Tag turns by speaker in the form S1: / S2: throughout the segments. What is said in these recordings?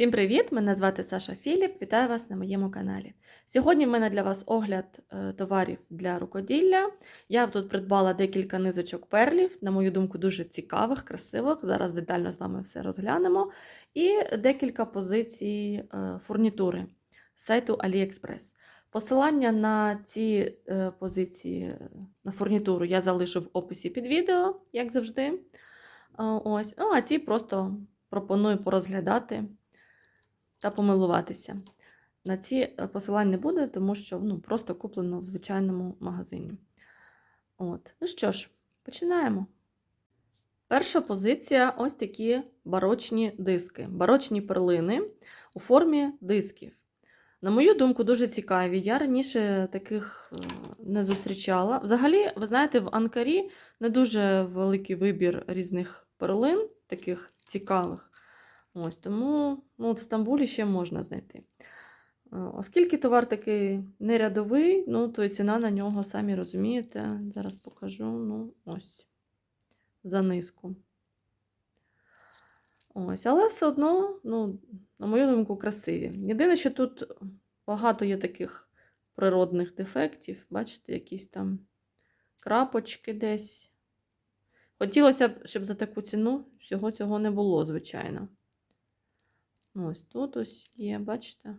S1: Всім привіт! Мене звати Саша Філіп. Вітаю вас на моєму каналі. Сьогодні в мене для вас огляд е, товарів для рукоділля. Я тут придбала декілька низочок перлів, на мою думку, дуже цікавих, красивих. Зараз детально з вами все розглянемо. І декілька позицій е, фурнітури з сайту AliExpress. Посилання на ці е, позиції на фурнітуру я залишу в описі під відео, як завжди. Ось. Ну, а ці просто пропоную порозглядати та помилуватися. На ці е, посилань не буде, тому що ну, просто куплено в звичайному магазині. От. Ну що ж, починаємо. Перша позиція ось такі барочні диски, барочні перлини у формі дисків. На мою думку, дуже цікаві. Я раніше таких е, не зустрічала. Взагалі, ви знаєте, в Анкарі не дуже великий вибір різних перлин, таких цікавих. Ось, Тому ну, в Стамбулі ще можна знайти. Е, Оскільки товар такий нерядовий, ну, то і ціна на нього, самі розумієте, зараз покажу, ну, ось, за низку. Ось, але все одно, ну, на мою думку, красиві. Єдине, що тут багато є таких природних дефектів. Бачите, якісь там крапочки десь. Хотілося б, щоб за таку ціну всього цього не було, звичайно. Ось тут ось є, бачите?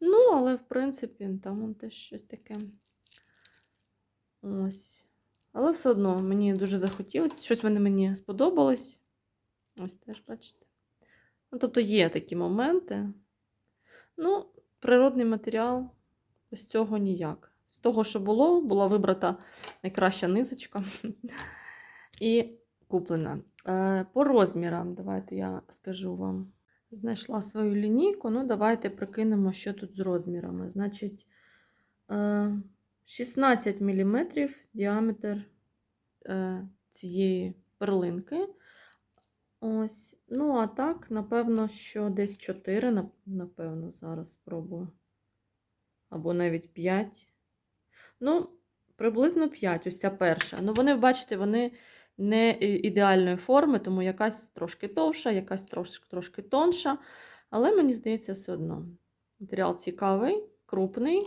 S1: Ну, але, в принципі, там вон теж щось таке. Ось. Але все одно мені дуже захотілося. Щось вони мені сподобалось. Ось теж, бачите. Ну, тобто є такі моменти. Ну, природний матеріал без цього ніяк. З того, що було, була вибрата найкраща низочка і куплена. Е, По розмірам, давайте я скажу вам. Знайшла свою лінійку. Ну, давайте прикинемо, що тут з розмірами. Значить, е, 16 мм діаметр е, цієї перлинки. Ось. Ну, а так, напевно, що десь 4, напевно, зараз спробую. Або навіть 5. Ну, приблизно 5, ось ця перша. Ну, вони, бачите, вони не ідеальної форми, тому якась трошки товша, якась трошки, трошки тонша. Але мені здається, все одно. Матеріал цікавий, крупний.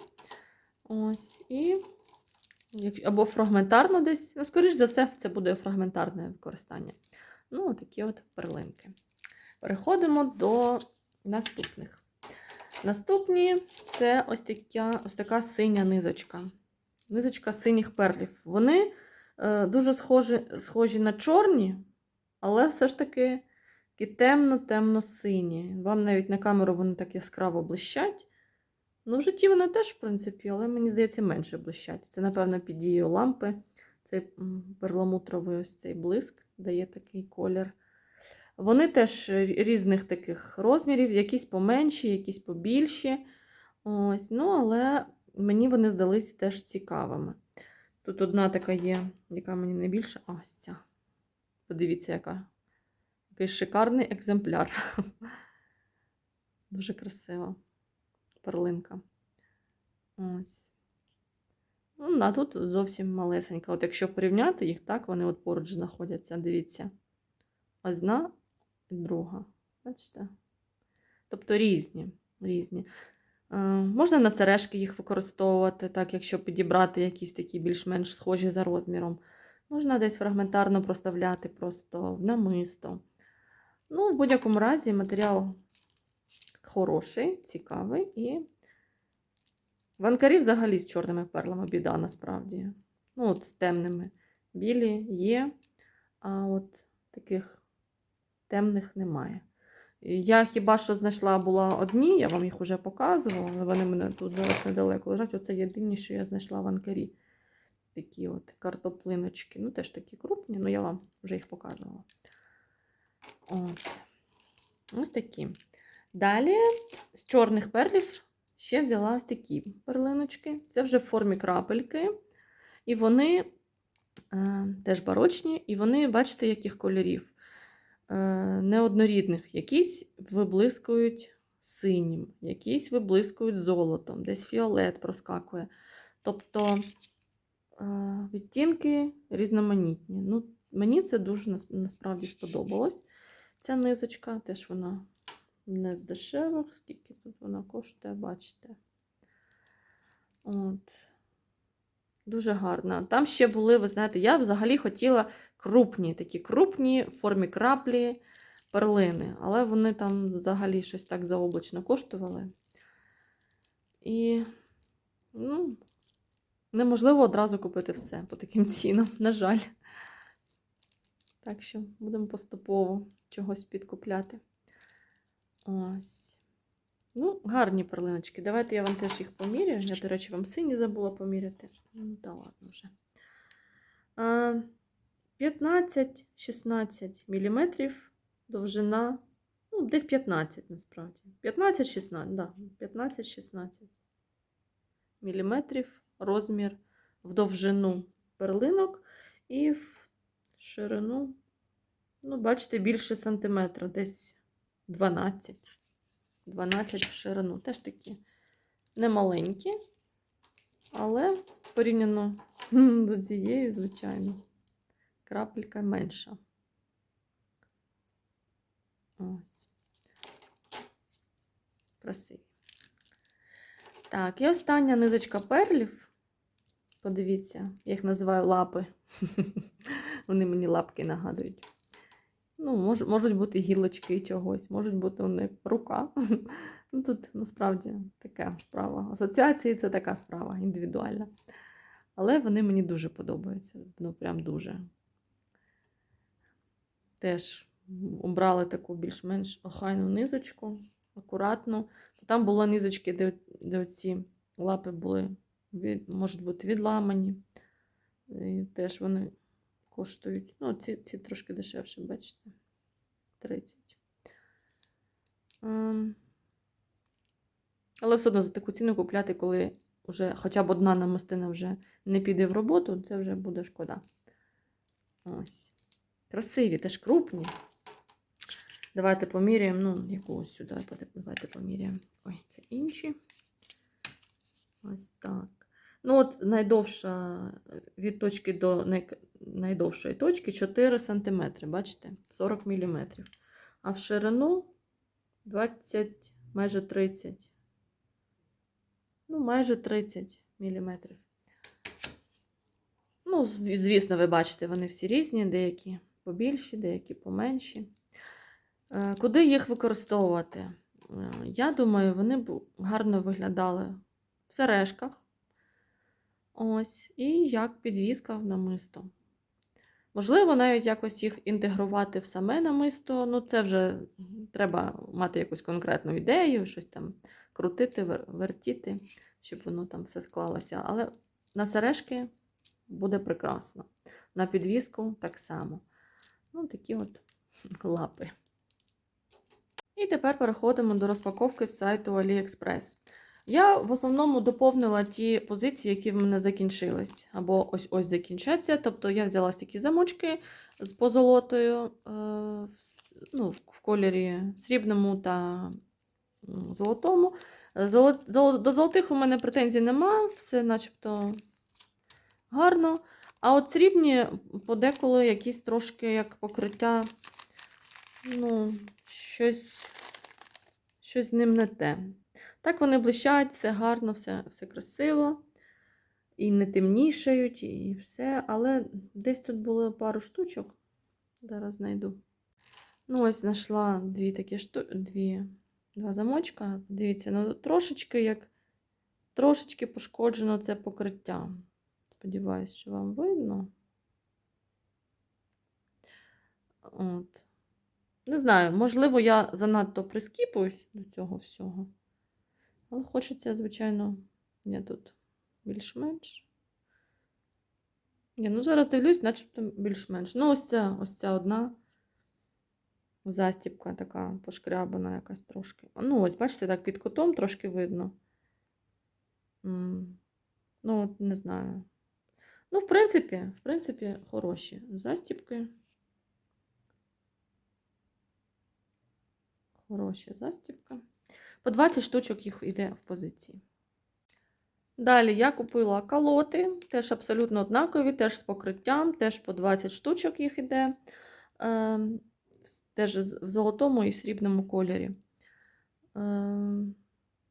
S1: Ось, і або фрагментарно десь. Ну, скоріш за все, це буде фрагментарне використання. Ну, такі от перлинки. Переходимо до наступних. Наступні це ось така, ось така синя низочка. Низочка синіх перлів. Вони е, дуже схожі, схожі на чорні, але все ж таки такі темно-темно-сині. Вам навіть на камеру вони так яскраво блищать. Ну, в житті вони теж, в принципі, але мені здається, менше блищать. Це, напевно, під дією лампи. Цей перламутровий ось цей блиск дає такий колір. Вони теж різних таких розмірів, якісь поменші, якісь побільші. Ось, ну, Але мені вони здались теж цікавими. Тут одна така є, яка мені найбільше. Ось ця. Подивіться, яка. який шикарний екземпляр. Дуже красива перлинка. Ось. Ну, а тут зовсім малесенька. От якщо порівняти їх, так, вони от поруч знаходяться, дивіться. Одна і друга. Бачите? Тобто різні. різні. Е, можна на сережки їх використовувати, так, якщо підібрати якісь такі більш-менш схожі за розміром. Можна десь фрагментарно проставляти просто в намисто. Ну, в будь-якому разі матеріал хороший, цікавий і в анкарі взагалі з чорними перлами біда насправді. Ну, от з темними. Білі є, а от таких темних немає. Я хіба що знайшла була одні, я вам їх вже показувала, але вони мене тут зараз недалеко лежать. Оце єдині, що я знайшла в анкарі. Такі от картоплиночки. Ну, теж такі крупні, але я вам вже їх показувала. От. Ось такі. Далі з чорних перлів ще взяла ось такі перлиночки. Це вже в формі крапельки. І вони е, теж барочні, і вони, бачите, яких кольорів. Е, неоднорідних. Якісь виблискують синім, якісь виблискують золотом, десь фіолет проскакує. Тобто е, відтінки різноманітні. Ну, Мені це дуже насправді сподобалось. Ця низочка, теж вона не з дешевих, скільки тут вона коштує, бачите. От. Дуже гарна. Там ще були, ви знаєте, я взагалі хотіла крупні, такі крупні в формі краплі перлини, але вони там взагалі щось так заоблачно коштували. І, ну, неможливо одразу купити все по таким цінам, на жаль. Так що будемо поступово чогось підкупляти. Ось. Ну, гарні перлиночки. Давайте я вам теж їх поміряю. Я, до речі, вам сині забула поміряти. Ну, та ладно вже. 15-16 мм довжина. Ну, десь 15 насправді. 15-16, да, 15-16 мм розмір в довжину перлинок і в ширину, ну, бачите, більше сантиметра, десь 12. 12 в ширину. Теж такі немаленькі, але порівняно до цієї, звичайно, крапелька менша. Ось. Красиві. Так, і остання низочка перлів. Подивіться, я їх називаю лапи. Вони мені лапки нагадують. Ну, мож, можуть бути гілочки чогось, можуть бути у них рука. Ну, тут насправді така справа. Асоціації це така справа, індивідуальна. Але вони мені дуже подобаються. Ну, прям дуже. Теж обрали таку більш-менш охайну низочку, акуратну. Там були низочки, де, де ці лапи були, від, можуть бути відламані. І теж вони коштують. Ну, ці, ці трошки дешевше, бачите. 30. Ем, Але все одно за таку ціну купляти, коли вже хоча б одна намистина вже не піде в роботу, це вже буде шкода. Ось. Красиві, теж крупні. Давайте поміряємо, ну, якусь сюди, давайте поміряємо. Ой, це інші. Ось так. Ну, от найдовша від точки до най... найдовшої точки 4 см, бачите? 40 мм. А в ширину 20, майже 30. Ну, майже 30 мм. Ну, звісно, ви бачите, вони всі різні, деякі побільші, деякі поменші. Е, Куди їх використовувати? Е, Я думаю, вони б гарно виглядали в сережках. Ось, і як підвіска в намисто. Можливо, навіть якось їх інтегрувати в саме намисто. Ну, це вже треба мати якусь конкретну ідею, щось там крутити, вертіти, щоб воно там все склалося. Але на сережки буде прекрасно. На підвіску так само. Ну, такі от лапи. І тепер переходимо до розпаковки з сайту AliExpress. Я в основному доповнила ті позиції, які в мене закінчились, або ось-ось закінчаться. Тобто я взяла такі замочки з позолотою е, ну, в кольорі срібному та золотому. Золот, золот, до золотих у мене претензій нема, все начебто гарно. А от срібні подеколи якісь трошки як покриття, ну, щось, щось з ним не те. Так вони блищать, все гарно, все все красиво. І не темнішають, і все. Але десь тут було пару штучок. Зараз знайду. Ну, ось знайшла дві такі шту... дві, два замочка. Дивіться, ну трошечки як трошечки пошкоджено це покриття. Сподіваюсь, що вам видно. От. Не знаю, можливо, я занадто прискіпуюсь до цього всього. Але хочеться, звичайно, я тут більш-менш. Ну зараз дивлюсь, начебто більш-менш. Ну, ось ця, ось ця одна застіпка така пошкрябана якась трошки. Ну, ось, бачите, так під кутом трошки видно. Ну, от, не знаю. Ну, в принципі, в принципі, хороші застіпки. Хороші застіпка. По 20 штучок їх йде в позиції. Далі я купила калоти, теж абсолютно однакові, теж з покриттям, теж по 20 штучок їх йде. Теж в золотому і в срібному кольорі.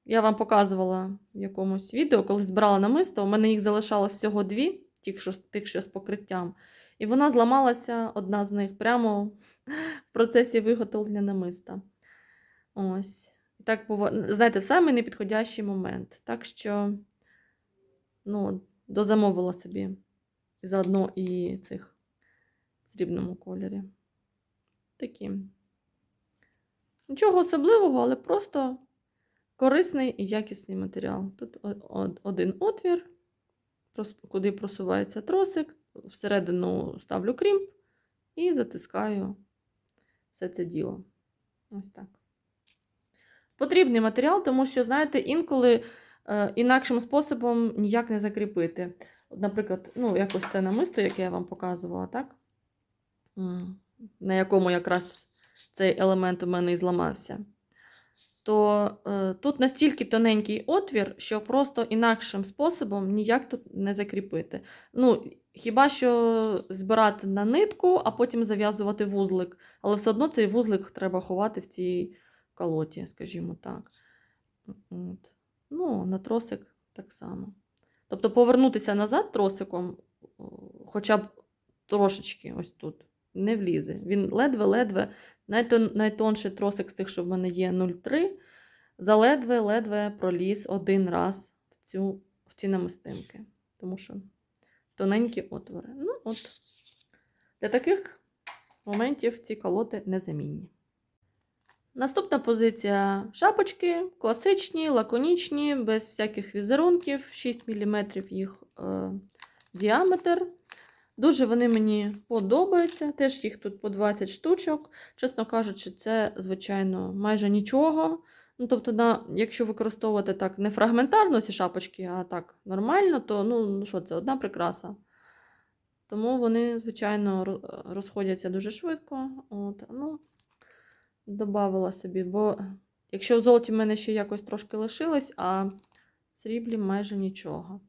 S1: я вам показувала в якомусь відео, коли збирала намисто, у мене їх залишалось всього дві, тих, що, тих, що з покриттям. І вона зламалася, одна з них, прямо в процесі виготовлення намиста. Ось. Так бува... знаєте, в самий непідходящий момент. Так що, ну, дозамовила собі заодно і цих в срібному кольорі. Такі. Нічого особливого, але просто корисний і якісний матеріал. Тут один отвір, куди просувається тросик, всередину ставлю крімп і затискаю все це діло. Ось так. Потрібний матеріал, тому що, знаєте, інколи е, інакшим способом ніяк не закріпити. Наприклад, ну, якось це намисто, яке я вам показувала, так? На якому якраз цей елемент у мене і зламався. То е, тут настільки тоненький отвір, що просто інакшим способом ніяк тут не закріпити. Ну, хіба що збирати на нитку, а потім зав'язувати вузлик. Але все одно цей вузлик треба ховати в цій колоті, скажімо так. От. Ну, на тросик так само. Тобто повернутися назад тросиком, хоча б трошечки ось тут, не влізе. Він ледве-ледве, найтон, найтонший тросик з тих, що в мене є 0,3, заледве-ледве проліз один раз в, цю, в ці намистинки. Тому що тоненькі отвори. Ну, от. Для таких моментів ці колоти незамінні. Наступна позиція шапочки, класичні, лаконічні, без всяких візерунків, 6 мм їх е, діаметр. Дуже вони мені подобаються. Теж їх тут по 20 штучок. Чесно кажучи, це, звичайно, майже нічого. Ну, тобто, на, якщо використовувати так не фрагментарно ці шапочки, а так нормально, то ну, ну що це, одна прикраса. Тому вони, звичайно, розходяться дуже швидко. От, ну, Добавила собі, бо якщо в золоті в мене ще якось трошки лишилось, а в сріблі майже нічого.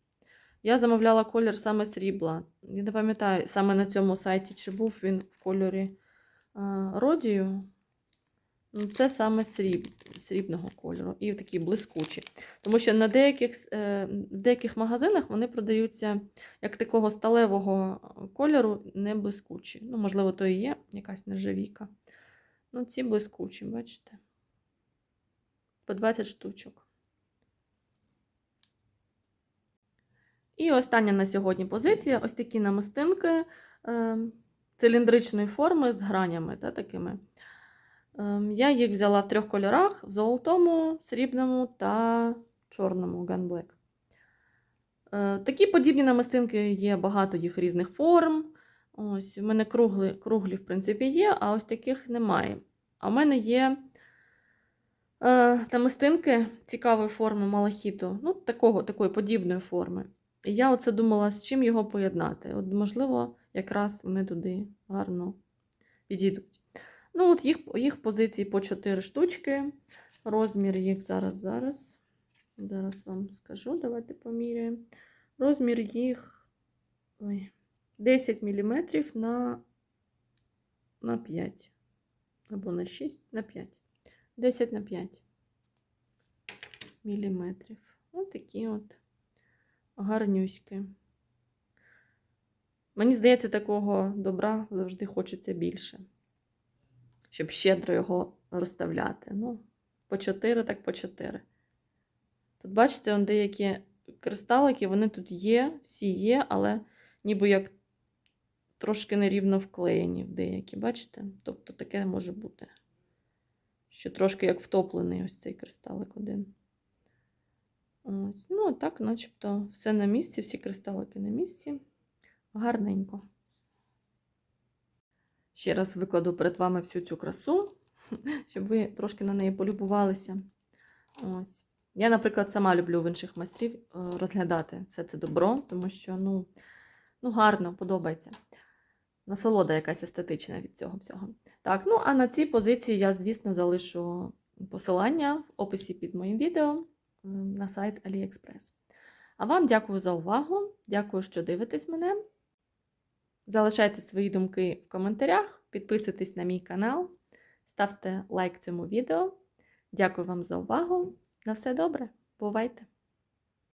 S1: Я замовляла колір саме срібла. Я не пам'ятаю, саме на цьому сайті, чи був він в кольорі а, родію. Ну, Це саме сріб, срібного кольору і такі блискучі. Тому що на деяких, е, в деяких магазинах вони продаються як такого сталевого кольору, не блискучі. Ну, можливо, то і є якась нержавійка. Ну, ці блискучі, бачите? По 20 штучок. І остання на сьогодні позиція ось такі намистинки е, циліндричної форми з гранями та, такими. Е, я їх взяла в трьох кольорах: в золотому, срібному та чорному. Е, такі подібні намистинки є багато їх різних форм. Ось, у мене круглі, круглі, в принципі, є, а ось таких немає. А в мене є е, намистинки цікавої форми малахіту, ну, такого, такої подібної форми. І я оце думала, з чим його поєднати. От, можливо, якраз вони туди гарно підійдуть. Ну, от їх, їх позиції по 4 штучки. Розмір їх зараз, зараз. Зараз вам скажу, давайте поміряємо. Розмір їх ой, 10 мм на, на 5. Або на 6, на 5. 10 на 5 міліметрів. Ось такі от гарнюськи. Мені здається, такого добра завжди хочеться більше. Щоб щедро його розставляти. Ну, по 4, так по 4. Тут, бачите, он деякі кристалики, вони тут є, всі є, але ніби як трошки нерівно вклеєні в деякі, бачите? Тобто таке може бути. Що трошки як втоплений ось цей кристалик один. Ось. Ну, так, начебто, все на місці, всі кристалики на місці. Гарненько. Ще раз викладу перед вами всю цю красу, щоб ви трошки на неї полюбувалися. Ось. Я, наприклад, сама люблю в інших майстрів е, розглядати все це добро, тому що ну, ну гарно, подобається. Насолода якась естетична від цього всього. Так, ну а на цій позиції я, звісно, залишу посилання в описі під моїм відео на сайт AliExpress. А вам дякую за увагу. Дякую, що дивитесь мене. Залишайте свої думки в коментарях, підписуйтесь на мій канал, ставте лайк цьому відео. Дякую вам за увагу. На все добре. Бувайте!